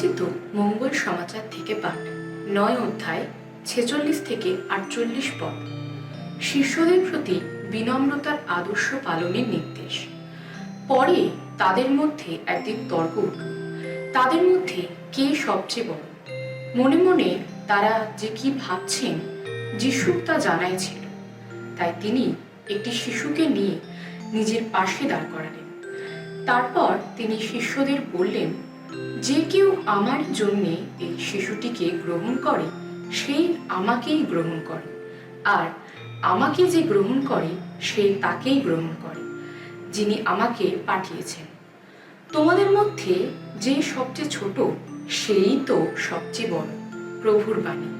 আলোচিত মঙ্গল সমাচার থেকে পাঠ, নয় অধ্যায়, ছেচল্লিশ থেকে আটচল্লিশ পদ। শিষ্যদের প্রতি বিনম্রতার আদর্শ পালনের নির্দেশ। পরে তাদের মধ্যে একদিন তর্ক উঠল। তাদের মধ্যে কে সবচেয়ে বড়? মনে মনে তারা যে কি ভাবছেন যিশু তা জানাই ছিল। তাই তিনি একটি শিশুকে নিয়ে নিজের পাশে দাঁড় করালেন। তারপর তিনি শিষ্যদের বললেন যে কেউ আমার জন্যে এই শিশুটিকে গ্রহণ করে, সে আমাকেই গ্রহণ করে। আর আমাকে যে গ্রহণ করে, সে তাকেই গ্রহণ করে, যিনি আমাকে পাঠিয়েছেন। তোমাদের মধ্যে যে সবচেয়ে ছোট, সেই তো সবচেয়ে বড়, প্রভুর বাণী।